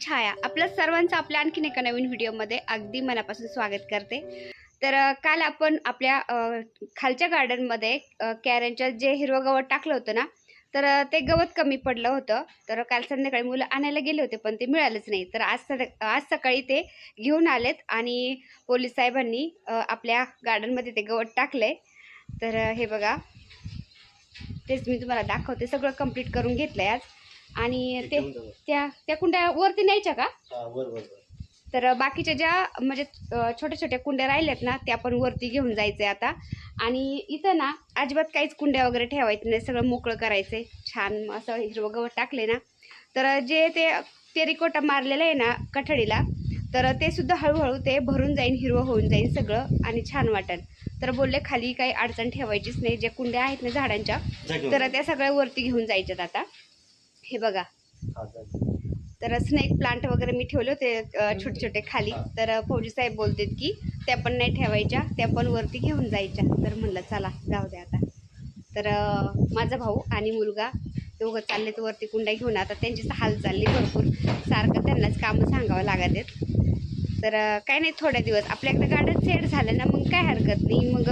छाया आपल्या सर्वांचं आपल्या आणखीन एका नवीन व्हिडिओमध्ये अगदी मनापासून स्वागत करते. तर काल आपण आपल्या खालच्या गार्डनमध्ये कॅरेंच्या जे हिरवं गवत टाकलं होतं ना तर ते गवत कमी पडलं होतं. तर काल संध्याकाळी मुलं आणायला गेले होते पण ते मिळालंच नाही. तर आज सद- आज सकाळी ते घेऊन आलेत आणि पोलीस साहेबांनी आपल्या गार्डनमध्ये ते गवत टाकलंय. तर हे बघा. तेच मी तुम्हाला दाखवते. सगळं कंप्लीट करून घेतलंय आज. आणि ते त्या त्या कुंड्या वरती न्यायच्या का? तर बाकीच्या ज्या म्हणजे अ, छोट्या छोट्या कुंड्या राहिल्यात ना त्या पण वरती घेऊन जायचे आता. आणि इथं ना अजिबात काहीच कुंड्या वगैरे ठेवायचं नाही सगळं मोकळं करायचंय. छान असं हिरवं गवत टाकले ना. तर जे ते तेरिकोटा मारलेलं आहे ना कठडीला तर ते सुद्धा हळूहळू ते भरून जाईन हिरवं होऊन जाईल सगळं आणि छान वाटेल. तर बोलले खाली काही अडचण ठेवायचीच नाही. ज्या कुंड्या आहेत ना झाडांच्या तर त्या सगळ्या वरती घेऊन जायच्यात आता. हे बघा. तर स्नेक प्लांट वगैरे मी ठेवले होते छोटे छोटे खाली. तर फौजी साहेब बोलतात की त्या पण नाही ठेवायच्या त्या पण वरती घेऊन जायच्या. तर म्हणलं चला जाऊ द्या आता. तर माझा भाऊ आणि मुलगा दोघं चाललेत वरती कुंड्या घेऊन. आता त्यांची हाल चालली भरपूर. सारखं त्यांनाच कामं सांगावं लागत आहेत. तर काय नाही थोड्या दिवस. आपल्याकडे गार्डन सेट झालं ना मग काय हरकत नाही. मग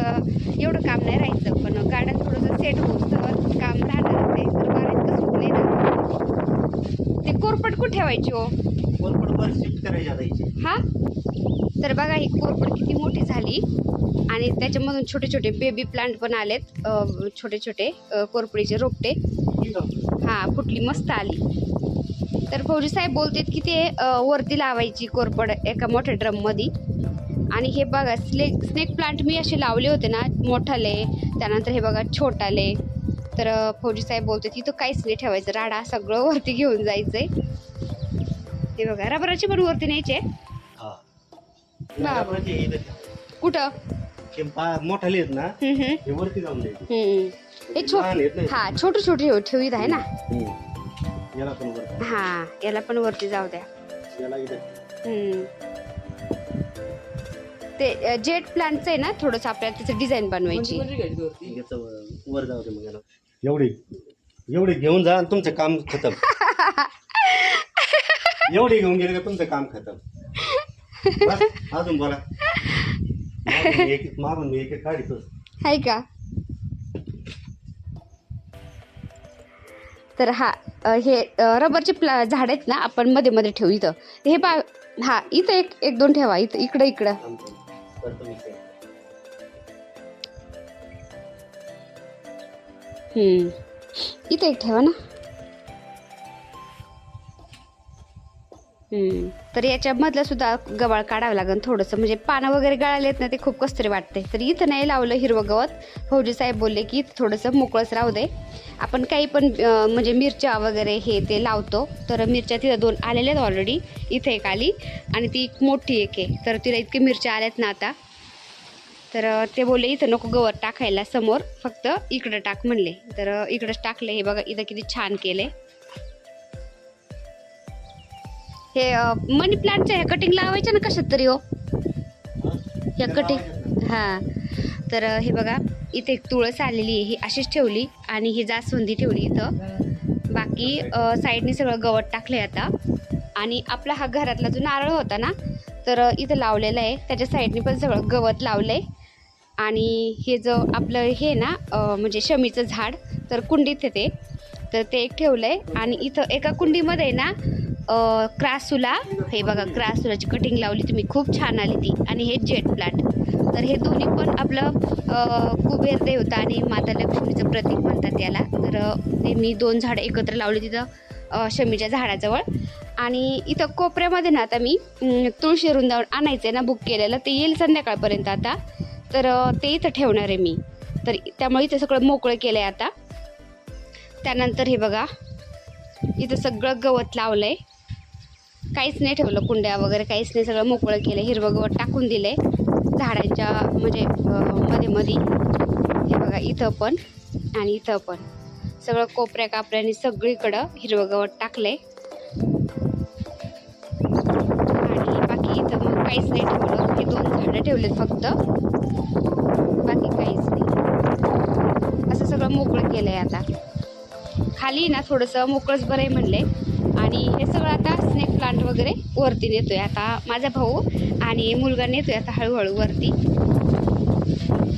एवढं काम नाही राहायचं. पण गार्डन थोडंसं सेट होत काम राहणार ते तर बरेच कसं नाही ना ते ठेवायची हो. हा? तर बघा ही कोरपड किती मोठी झाली. आणि त्याच्यामधून छोटे छोटे बेबी प्लांट पण आलेत. छोटे छोटे कोरपडीचे रोपटे. हा फुटली मस्त आली. तर फौजी साहेब बोलतात की ते वरती लावायची कोरपड एका मोठ्या ड्रममध्ये आणि हे बघा स्नेक स्नेक प्लांट मी असे लावले होते ना मोठाले त्यानंतर हे बघा छोटाले. तर फौजी साहेब बोलतात तिथं काहीच नाही ठेवायचं. राडा सगळं वरती घेऊन जायचंय. हे बघा. रबराची पण वरती न्यायचे कुठं? मोठा लिहित ना हे वरती जाऊन द्यायचे. हे छोट हा छोटे छोटे ठेवीत आहे ना. याला पण वरती. हा याला पण वरती जाऊ द्या. याला इथे. हम्म. ते जेट प्लांटचं आहे ना थोडंसं आपल्याला त्याचं डिझाईन बनवायची. याचं वर- वर जाऊ दे मग याला. एवढी एवढी घेऊन जा आणि तुमचं काम खतम. एवढी घेऊन गेले का तुमचं काम खतम. बस, अजून बोला. मारून मी एक मागून मी एक एक काढितोच आहे का? तर हा अ, हे अ, रबरचे प्ला झाड आहेत ना आपण मध्ये मध्ये ठेवू इथं. हे पा हा इथं एक एक दोन ठेवा इथं इकडं इकडं. आमचं करतो मी ते. हम्म. इथं एक ठेवा ना. तर याच्यामधलं सुद्धा गवाळ काढावं लागेल थोडंसं. म्हणजे पानं वगैरे गळालेत ना ते खूप कसतरी वाटते. तर इथं नाही लावलं हिरवं गवत. फौजी साहेब बोलले की इथं थोडंसं मोकळंच राहू दे. आपण काही पण म्हणजे मिरच्या वगैरे हे ते लावतो. तर मिरच्या तिथं दोन आलेल्या आहेत ऑलरेडी इथे एक आली आणि ती एक मोठी एक आहे. तर तिला इतके मिरच्या आल्यात ना आता. तर ते बोलले इथं नको गवत टाकायला समोर. फक्त इकडं टाक म्हणले. तर इकडंच टाकलं. हे बघा इथं किती छान केले हे मनी प्लांटच्या ह्या कटिंग लावायच्या ना कशात तरी हो? या कटिंग हां. तर हे बघा इथे एक तुळस आलेली आहे ही अशीच ठेवली आणि ही जास्वंदी ठेवली इथं. बाकी साईडने सगळं गवत टाकले आता. आणि आपला हा घरातला जो नारळ होता ना तर इथं लावलेलं आहे. त्याच्या साईडने पण सगळं गवत लावलं आहे आणि हे जो आपलं हे ना म्हणजे शमीचं झाड तर कुंडीत आहे ते. तर ते एक ठेवलं आहे आणि इथं एका कुंडीमध्ये ना क्रासुला हे बघा क्रासुलाची कटिंग लावली तुम्ही. खूप छान आली ती. आणि हे जेट प्लांट तर हे दोन्ही पण आपलं कुबेर देवता आणि माता लक्ष्मीचं प्रतीक म्हणतात याला. तर ते मी दोन झाडं एकत्र लावली तिथं शमीच्या झाडाजवळ. आणि इथं कोपऱ्यामध्ये ना आता मी तुळशी वृंदावन आणायचं आहे ना बुक केलेलं. ते येईल संध्याकाळपर्यंत आता. तर ते इथं ठेवणार आहे मी. तर त्यामुळे इथं सगळं मोकळं केलं आहे आता. त्यानंतर हे बघा इथं सगळं गवत लावलं आहे काहीच नाही ठेवलं कुंड्या वगैरे काहीच नाही सगळं मोकळं केलं हिरवं गवत टाकून दिले झाडांच्या म्हणजे मध्ये मध्ये हे बघा इथं पण आणि इथं पण. सगळं कोपऱ्या कापऱ्याने सगळीकडं हिरवं गवत टाकलंय. आणि बाकी इथं मग काहीच नाही ठेवलं. हे दोन झाडं ठेवलेत फक्त. बाकी काहीच नाही. असं सगळं मोकळं केलं आहे आता. खाली ना थोडंसं मोकळंच बरं आहे म्हणले. आणि हे सगळं आता स्नेक प्लांट वगैरे वरती नेतोय. आता माझा भाऊ आणि मुलगा नेतोय आता हळूहळू वरती.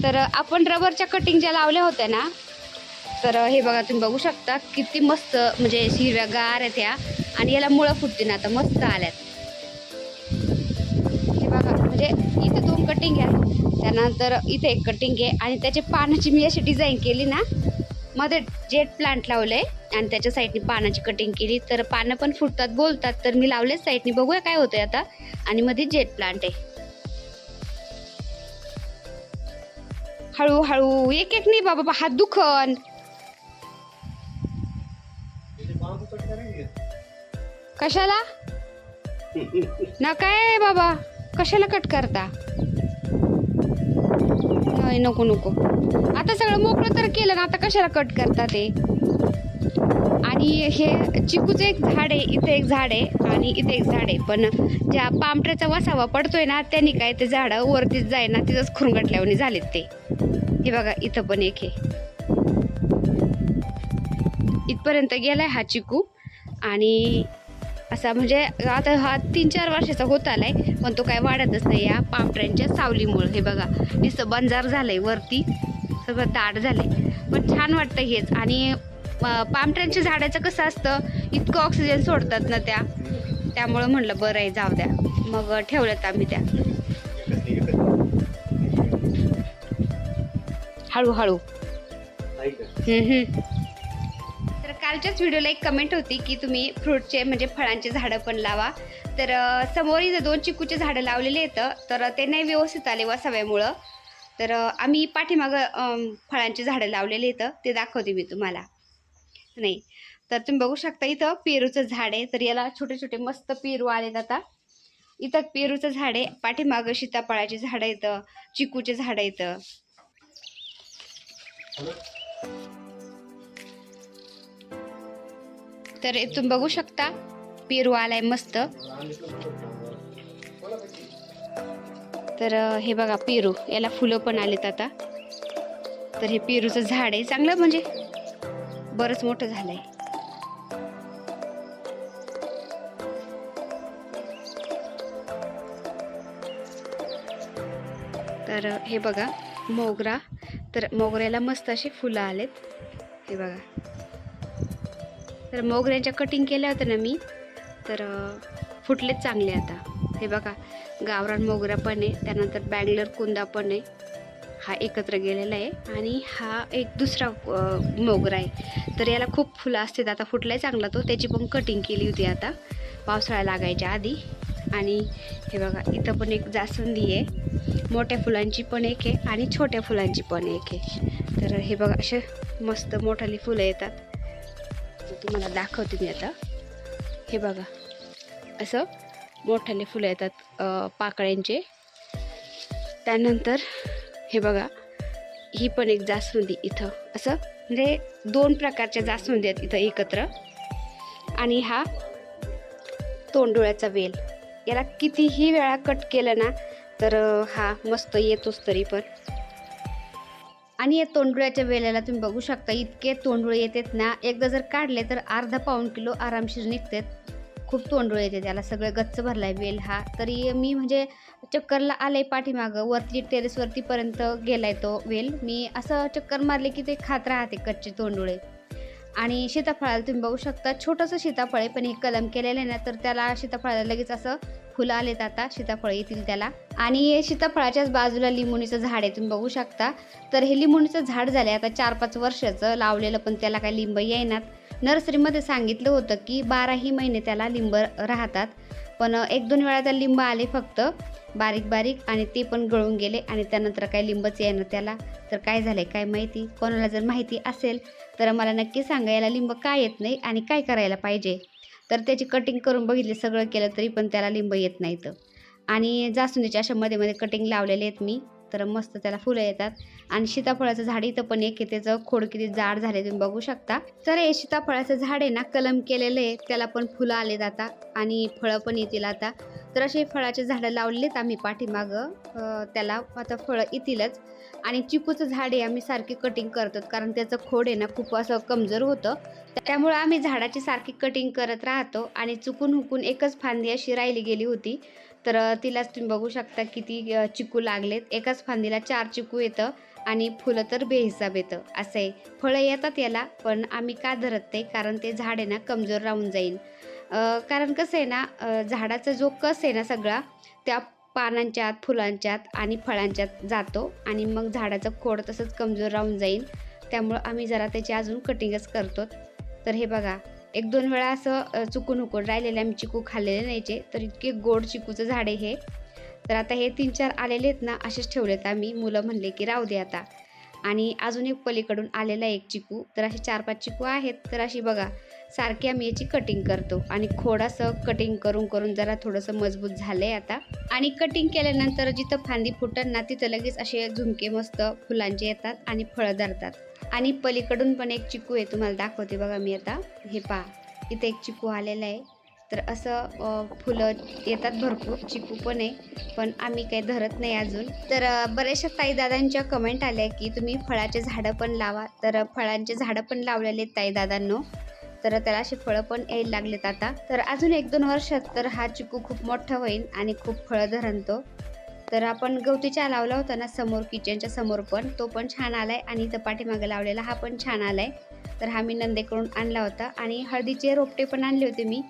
तर आपण रबरच्या कटिंग ज्या लावल्या होत्या ना तर हे बघा तुम्ही बघू शकता किती मस्त म्हणजे हिरव्या गार आहेत ह्या. आणि याला मुळं फुटतील आता मस्त आल्यात. हे बघा म्हणजे इथे दोन कटिंग आहे त्यानंतर इथे एक कटिंग आहे. आणि त्याचे पानाची मी अशी डिझाईन केली ना मध्ये जेट प्लांट लावलंय आणि त्याच्या साईडनी पानाची कटिंग केली. तर पानं पण फुटतात बोलतात. तर मी लावलेच साईडनी बघूया काय होतंय आता. आणि मध्ये जेट प्लांट आहे. हळूहळू एक एक नाही बाबा हात दुखन. कशाला? ना काय बाबा. कशाला कट करता? नाही नको नको. आता सगळं मोकळं तर केलं ना आता कशाला कट करता ते? आणि हे चिकूचं एक झाड आहे इथे एक झाड आहे आणि इथे एक झाड आहे. पण ज्या पामट्याचा वसावा पडतोय ना त्यांनी काय ते झाडं वरतीच जाय ना तिथंच खुरगटल्यावानी झालेत ते. हे बघा इथं पण एक आहे. इथपर्यंत गेलाय हा चिकू. आणि असा म्हणजे आता हा तीन चार वर्षाचा होत आलाय पण तो काय वाढतच नाही. या पामट्यांच्या सावलीमुळं. हे बघा नुसतं बंजार झालंय वरती सगळं दाट झालंय. पण छान वाटतं हेच. आणि पामट्यांच्या झाडाचं कसं असतं इतकं ऑक्सिजन सोडतात ना त्या. त्यामुळं म्हणलं बरं आहे जाऊ द्या. मग ठेवल्यात आम्ही त्या. हळूहळू. हम्म, हम्म. तर कालच्याच व्हिडिओला एक कमेंट होती की तुम्ही फ्रूटचे म्हणजे फळांचे झाडं पण लावा. तर समोर इथं दोन चिकूचे झाडं लावलेले येतं तर ते नाही व्यवस्थित आले वसाव्यामुळं तर आम्ही पाठीमागं फळांचे झाडं लावलेले येतं ते दाखवते मी तुम्हाला. नाही. तर तुम्ही बघू शकता इथं पेरूचं झाड आहे तर याला छोटे छोटे मस्त पेरू आलेत आता. इथं पेरूचं झाड आहे पाठीमागं सीताफळाची झाडं येतं चिकूचे झाडं येतं तर तुम्ही बघू शकता पेरू आलाय मस्त. तर हे बघा पेरू याला फुलं पण आलेत आता. तर हे पेरूचं झाड आहे चांगलं म्हणजे बरंच मोठं झालंय. तर हे बघा मोगरा. तर मोगऱ्याला मस्त अशी फुलं आलेत. हे बघा. तर मोगऱ्यांच्या कटिंग केल्या होत्या ना मी तर फुटलेच चांगले आता. हे बघा गावरान मोगरा पण आहे त्यानंतर बँगलोर कुंदा पण आहे. हा एकत्र गेलेला आहे आणि हा एक दुसरा मोगरा आहे. तर याला खूप फुलं असतात आता फुटलाय चांगला तो त्याची पण कटिंग केली होती आता पावसाळा लागायच्या आधी. आणि हे बघा इथं पण एक जास्वंदी आहे. मोठ्या फुलांची पण एक आहे आणि छोट्या फुलांची पण एक आहे. तर हे बघा असे मस्त मोठाली फुलं येतात. तर तुम्हाला दाखवते मी आता. हे बघा. असं मोठ्याने फुलं येतात पाकळ्यांचे. त्यानंतर हे बघा ही पण एक जास्वंदी इथं. असं म्हणजे दोन प्रकारच्या जास्वंदी आहेत इथं एकत्र. आणि हा तोंडोळ्याचा वेल. याला कितीही वेळा कट केलं ना तर हा मस्त येतोच तरी पण. आणि या तोंडुळ्याच्या वेल्याला तुम्ही बघू शकता इतके तोंडुळे येतात ना. एकदा जर काढले तर अर्धा पाऊण किलो आरामशीर निघतात. खूप तोंडुळे येते त्याला सगळं गच्च भरलाय वेल हा. तरी मी म्हणजे चक्करला आलंय पाठीमागं वरती टेरेसवरतीपर्यंत गेलाय तो वेल. मी असं चक्कर मारले की ते खात राहते कच्चे तोंडुळे. आणि सीताफळाला तुम्ही बघू शकता छोटंसं सीताफळ आहे पण हे कलम केलेलं आहे ना तर त्याला सीताफळाला लगेच असं फुलं आलेत आता सीताफळ येतील त्याला. आणि सीताफळाच्याच बाजूला लिंबुणीचं झाड आहे तुम्ही बघू शकता. तर हे लिंबुणीचं झाड झालं आता चार पाच वर्षाचं लावलेलं पण त्याला काही लिंब येईनात. नर्सरीमध्ये सांगितलं होतं की बाराही महिने त्याला लिंब राहतात. पण एक दोन वेळा त्या लिंब आले फक्त. बारीक बारीक आणि ते पण गळून गेले आणि त्यानंतर काय लिंबच येणं त्याला. तर काय झालं आहे काय माहिती? कोणाला जर माहिती असेल तर मला नक्की सांगा याला लिंब काय येत नाही आणि काय करायला पाहिजे? तर त्याची कटिंग करून बघितली सगळं केलं तरी पण त्याला लिंब येत नाहीत. आणि जास्वंदीच्या अशा मध्ये मध्ये कटिंग लावलेले आहेत मी. तर मस्त त्याला फुलं येतात. आणि सीताफळाचं झाड इथं पण एक त्याचं खोड किती जाड झाले तुम्ही बघू शकता. तर हे सीताफळाचं झाड आहे ना कलम केलेलं आहे त्याला पण फुलं आले आता आणि फळं पण येतील आता. तर असे फळाचे झाडं लावलेत आम्ही पाठीमागं. त्याला आता फळं येतीलच. आणि चिकूचं झाड आहे आम्ही सारखी कटिंग करतो कारण त्याचं खोड आहे ना खूप असं कमजोर होतं. त्यामुळं आम्ही झाडाची सारखी कटिंग करत राहतो आणि चुकून हुकून एकच फांदी अशी राहिली गेली होती. तर तिलाच तुम्ही बघू शकता किती चिकू लागलेत. एकाच फांदीला चार चिकू येतं आणि फुलं तर बेहिसाब येतं. असं आहे. फळं येतात याला पण आम्ही का धरत नाही? कारण ते झाड आहे ना कमजोर राहून जाईल. कारण कसं आहे ना झाडाचा जो कस आहे ना सगळा त्या पानांच्यात फुलांच्यात आणि फळांच्यात जातो आणि मग झाडाचं खोड तसंच कमजोर राहून जाईल. त्यामुळं आम्ही जरा त्याची अजून कटिंगच करतो तर हे बघा एक दोन वेळा असं चुकून हुकून राहिलेले आम्ही चिकू खाल्लेले नाहीचे तर इतके गोड चिकूचं झाड आहे हे. तर आता हे तीन चार आलेले आहेत ना असेच ठेवलेत आम्ही. मुलं म्हणले की राहू दे आता. आणि अजून एक पलीकडून आलेला एक चिकू तर असे चार पाच चिकू आहेत. तर अशी बघा सारखी आम्ही याची कटिंग करतो. आणि खोडासं कटिंग करून करून जरा थोडंसं मजबूत झालं आहे आता. आणि कटिंग केल्यानंतर जिथं फांदी फुटन ना तिथं लगेच असे झुमके मस्त फुलांचे येतात आणि फळं धरतात. आणि पलीकडून पण एक चिकू आहे तुम्हाला दाखवते बघा मी आता. हे पहा इथे एक चिकू आलेला आहे. तर असं फुलं येतात भरपूर चिकू पण आहे पण आम्ही काही धरत नाही अजून. तर बऱ्याचशा ताईदादांच्या कमेंट आल्या की तुम्ही फळाचे झाडं पण लावा. तर फळांचे झाडं पण लावलेले आहेत ताईदादांनो. तर त्याला असे फळं पण यायला लागलेत आता. तर अजून एक दोन वर्षात तर हा चिकू खूप मोठा होईल आणि खूप फळं धरण तो तर आपण गवती चहा लावला होता ना समोर किचनच्या समोर पण तो पण छान आलाय आणि इथं पाठीमागे लावलेला हा पण छान आलाय. तर हा मी नंदेकडून आणला होता आणि हळदीचे रोपटे पण आणले होते मी.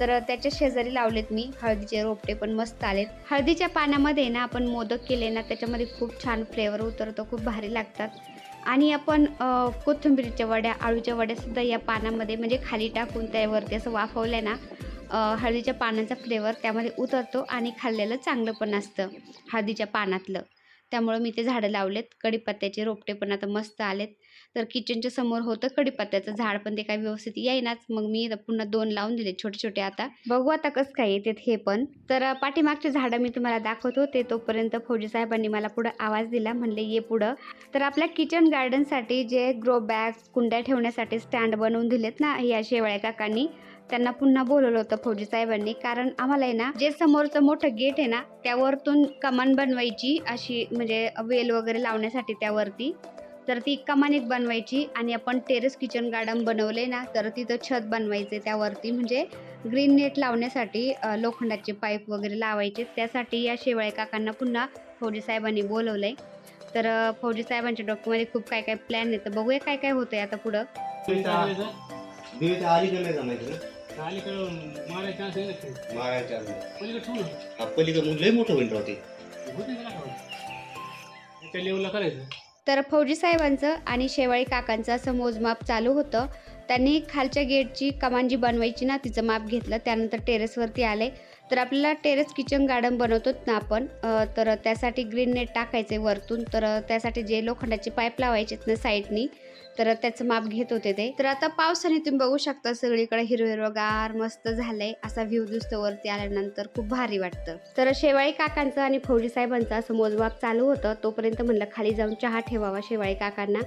तर त्याच्या शेजारी लावलेत मी हळदीचे रोपटे पण मस्त आलेत. हळदीच्या पाण्यामध्ये ना आपण मोदक केले ना त्याच्यामध्ये खूप छान फ्लेवर उतरतो खूप भारी लागतात. आणि आपण कोथिंबीरच्या कोथिंबीरीच्या वड्या आळूच्या वड्या सुद्धा या पानामध्ये म्हणजे खाली टाकून त्यावरती असं वाफवलं ना हळदीच्या पानांचा फ्लेवर त्यामध्ये उतरतो आणि खाल्लेलं चांगलं पण असतं हळदीच्या पानातलं. त्यामुळं मी ते झाडं लावलेत. कडीपत्त्याचे रोपटे पण आता मस्त आलेत. तर किचनच्या समोर होतं कडीपत्त्याचं झाड पण ते काही व्यवस्थित येईनाच. मग मी पुन्हा दोन लावून दिले छोटे छोटे आता. बघू आता कसं काय येतात हे पण. तर पाठीमागचे झाडं मी तुम्हाला दाखवत होते. तोपर्यंत फौजी साहेबांनी मला पुढं आवाज दिला म्हणले ये पुढं. तर आपल्या किचन गार्डनसाठी जे ग्रो बॅग कुंड्या ठेवण्यासाठी स्टँड बनवून दिलेत ना या शेवाळ्या काकांनी त्यांना पुन्हा बोलवलं होतं फौजी साहेबांनी. कारण आम्हाला आहे ना जे समोरचं मोठं गेट आहे ना त्यावरतून कमान बनवायची अशी म्हणजे वेल वगैरे लावण्यासाठी त्यावरती तर ती कमान एक बनवायची आणि आपण टेरेस किचन गार्डन बनवले ना तर तिथं छत बनवायचे त्यावरती म्हणजे ग्रीन नेट लावण्यासाठी लोखंडाचे पाईप वगैरे लावायचे. त्यासाठी या शेवाळे काकांना पुन्हा फौजी साहेबांनी बोलवलंय. तर फौजी साहेबांच्या डोक्यामध्ये खूप काय काय प्लॅन येतं बघूया काय काय होतंय आता पुढं. देवीच्या आली का नाही जमायचं ना अलीकडं मारायचे चान्स आहे नक्की मारायच्या आधी. पलीकडे ठेवू. ना हा पलीकडून लय मोठं होईल राव ते होते का नाही त्या लेवलला करायचं. तर फौजी साहेबांचं आणि शेवाळी काकांचं असं मोजमाप चालू होतं. त्यांनी खालच्या गेटची कमान जी बनवायची ना तिचं माप घेतलं. त्यानंतर टेरेसवरती आले. तर आपल्याला टेरेस किचन गार्डन बनवतोच ना आपण तर त्यासाठी ग्रीन नेट टाकायचे वरतून. तर त्यासाठी जे लोखंडाचे पाईप लावायचे ना साईडनी तर त्याचं माप घेत होते ते. तर आता पावसाने तुम्ही बघू शकता सगळीकडे हिरवं हिरवगार मस्त झालंय. असा व्ह्यू दिसतो वरती आल्यानंतर खूप भारी वाटतं. तर शेवाळी काकांचं आणि फौजी साहेबांचं असं मोजमाप चालू होतं. तोपर्यंत म्हणलं खाली जाऊन चहा ठेवावा शेवाळी काकांना.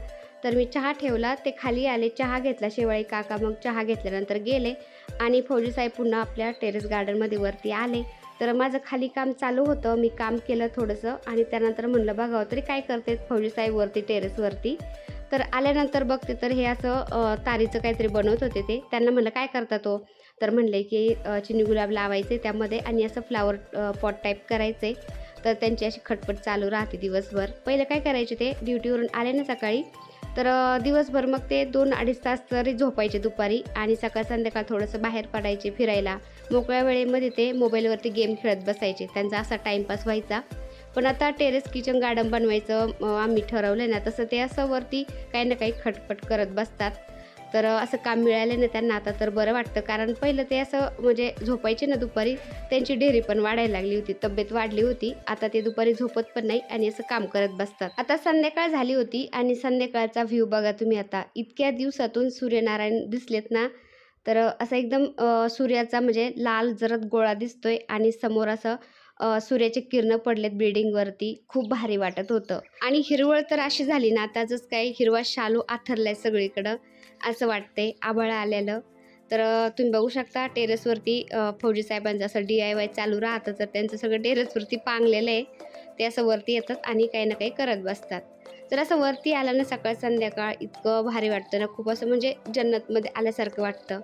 तर मी चहा ठेवला ते खाली आले चहा घेतला शेवाळी काका मग चहा घेतल्यानंतर गेले आणि फौजी साहेब पुन्हा आपल्या टेरेस गार्डनमध्ये वरती आले. तर माझं खाली काम चालू होतं मी काम केलं थोडंसं आणि त्यानंतर म्हणलं बघावं हो, तरी काय करते फौजी साहेब वरती टेरेसवरती तर आल्यानंतर बघते तर हे असं तारीचं काहीतरी बनवत होते ते. त्यांना म्हणलं काय करता तो? तर म्हणले की चिनी गुलाब लावायचे त्यामध्ये आणि असं फ्लावर पॉट टाईप करायचे. तर त्यांची अशी खटपट चालू राहते दिवसभर. पहिले काय करायचे ते ड्युटीवरून आले ना सकाळी तर दिवसभर मग ते दोन अडीच तास तरी झोपायचे दुपारी आणि सकाळ संध्याकाळ थोडंसं बाहेर पडायचे फिरायला. मोकळ्या वेळेमध्ये ते मोबाईलवरती गेम खेळत बसायचे. त्यांचा असा टाईमपास व्हायचा. पण आता टेरेस किचन गार्डन बनवायचं आम्ही ठरवलं ना तसं ते असं वरती काही ना काही खटपट करत बसतात. तर असं काम मिळालं ना त्यांना. आता तर बरं वाटतं. कारण पहिलं ते असं म्हणजे झोपायचे ना दुपारी त्यांची डेअरी पण वाढायला लागली होती. तब्येत वाढली होती. आता ते दुपारी झोपत पण नाही आणि असं काम करत बसतात. आता संध्याकाळ झाली होती आणि संध्याकाळचा व्ह्यू बघा तुम्ही आता. इतक्या दिवसातून सूर्यनारायण दिसलेत ना तर असं एकदम सूर्याचा म्हणजे लाल जरद गोळा दिसतोय आणि समोर असं सूर्याचे किरणं पडलेत बिल्डिंगवरती खूप भारी वाटत होतं. आणि हिरवळ तर अशी झाली ना आता जसं काही हिरवा शालू आथरलाय सगळीकडं. असं वाटतंय. आभाळ आलेलं. तर तुम्ही बघू शकता टेरेसवरती फौजी साहेबांचं असं डी आय वाय चालू राहतं. तर त्यांचं सगळं टेरेसवरती पांगलेलं आहे. ते असं वरती येतात आणि काही ना काही करत बसतात. तर असं वरती आल्यानं सकाळ संध्याकाळ इतकं भारी वाटतं ना. खूप असं म्हणजे जन्नतमध्ये आल्यासारखं वाटतं.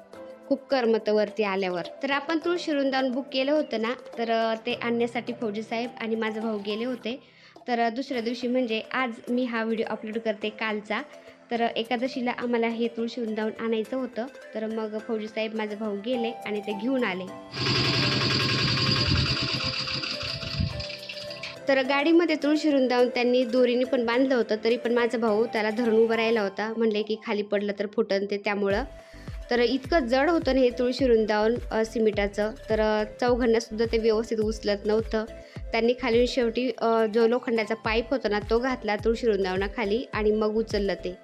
खूप करमतं वरती आल्यावर. तर आपण तुळशी वृंदावन बुक केलं होतं ना तर ते आणण्यासाठी फौजी साहेब आणि माझा भाऊ गेले होते. तर दुसऱ्या दिवशी म्हणजे आज मी हा व्हिडिओ अपलोड करते कालचा. तर एकादशीला आम्हाला हे तुळशी वृंदावन आणायचं होतं. तर मग फौजी साहेब माझे भाऊ गेले आणि ते घेऊन आले. तर गाडीमध्ये तुळशी वृंदावन त्यांनी दोरीने पण बांधलं होतं तरी पण माझा भाऊ त्याला धरून उभा राहिला होता. म्हणले की खाली पडलं तर फुटन ते त्यामुळं. तर इतकं जड होतं ना हे तुळशी वृंदावन सिमिटाचं सिमेंटाचं. तर चौघंडासुद्धा चौघांनासुद्धा ते व्यवस्थित उचलत नव्हतं. त्यांनी खाली शेवटी जो लोखंडाचा पाईप होता ना तो घातला तुळशी खाली आणि मग उचललं ते.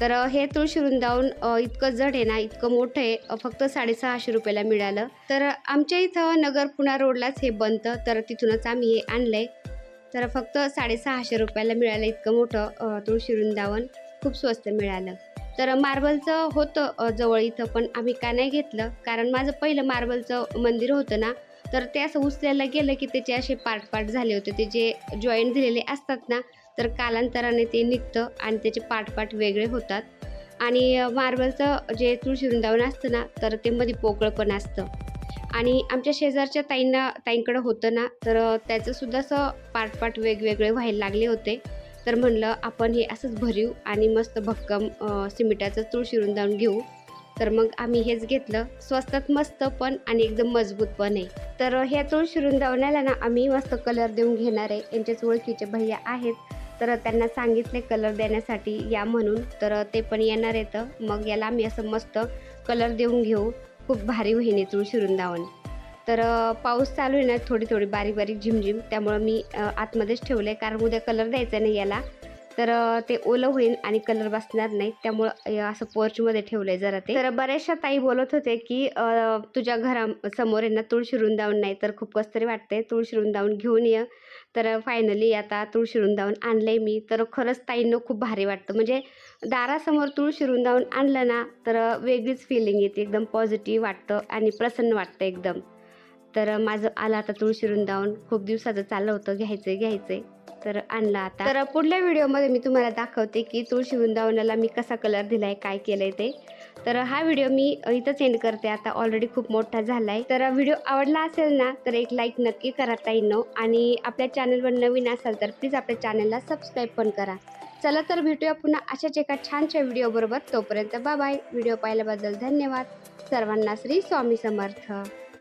तर हे तुळशी वृंदावन इतकं जड आहे ना इतकं मोठं आहे फक्त साडेसहाशे रुपयाला मिळालं. तर आमच्या इथं नगर पुणा रोडलाच हे बनतं. तर तिथूनच आम्ही हे आणलं आहे तर फक्त साडेसहाशे रुपयाला मिळालं इतकं मोठं तुळशी वृंदावन खूप स्वस्त मिळालं. तर मार्बलचं होतं जवळ इथं पण आम्ही का नाही घेतलं. कारण माझं पहिलं मार्बलचं मंदिर होतं ना तर ते असं उचलायला गेलं की त्याचे असे पार्ट पार्ट झाले होते. ते जे जॉईंट दिलेले असतात ना तर कालांतराने ते निघतं आणि त्याचे पार्ट पार्ट वेगळे होतात. आणि मार्बलचं जे तुळशी वृंदावन असतं ना तर ते मध्ये पोकळ पण असतं. आणि आमच्या शेजारच्या ताईंना ताईंकडं होतं ना तर त्याचंसुद्धा असं पार्ट पार्ट वेगवेगळे व्हायला लागले होते. तर म्हणलं आपण हे असंच भरीव आणि मस्त भक्कम सिमिटाचं तुळशी वृंदावन घेऊ. तर मग आम्ही हेच घेतलं. स्वस्तात मस्त पण आणि एकदम मजबूत पण आहे. तर ह्या तुळशी वृंदावनाला ना आम्ही मस्त कलर देऊन घेणार आहे. यांच्याच ओळखीचे भैया आहेत. तर त्यांना सांगितले कलर देण्यासाठी या म्हणून. तर ते पण येणार आहेत. मग याला आम्ही असं मस्त कलर देऊन घेऊ. खूप भारी होईन हे तुळशी वृंदावन तर पाऊस चालू आहे ना थोडी थोडी बारीक बारीक झिमझिम. त्यामुळं मी आतमध्येच ठेवलं आहे कारण उद्या कलर द्यायचा नाही याला. तर ते ओलं होईल आणि कलर बसणार नाही. त्यामुळं असं पोर्चमध्ये ठेवलं आहे जरा ते. तर बऱ्याचशा ताई बोलत होते की तुझ्या घरासमोर यांना तुळशी वृंदावन नाही तर खूप कसं तरी वाटते तुळशी वृंदावन घेऊन ये. तर फायनली आता तुळशी वृंदावन आणलं आहे मी. तर खरंच ताईंना खूप भारी वाटतं. म्हणजे दारासमोर तुळशी वृंदावन आणलं ना तर वेगळीच फिलिंग येते. एकदम पॉझिटिव्ह वाटतं आणि प्रसन्न वाटतं एकदम. तर माझं आलं आता तुळशी वृंदावन. खूप दिवसाचं चाललं होतं. घ्यायचं आहे घ्यायचं आहे तर आणला आता. तर पुढल्या व्हिडिओमध्ये मी तुम्हाला दाखवते की तुळशी वृंदावनाला मी कसा कलर दिला आहे काय केलं आहे ते. तर हा व्हिडिओ मी इथंच एंड करते. आता ऑलरेडी खूप मोठा झाला आहे तर व्हिडिओ आवडला असेल ना तर एक लाईक नक्की करा ताईंनो. आणि आपल्या चॅनलवर नवीन असाल तर प्लीज आपल्या चॅनलला सबस्क्राईब पण करा. चला तर भेटूया पुन्हा अशाच एका छानशा व्हिडिओबरोबर तोपर्यंत बाय बाय व्हिडिओ पाहिल्याबद्दल धन्यवाद. सर्वांना श्री स्वामी समर्थ.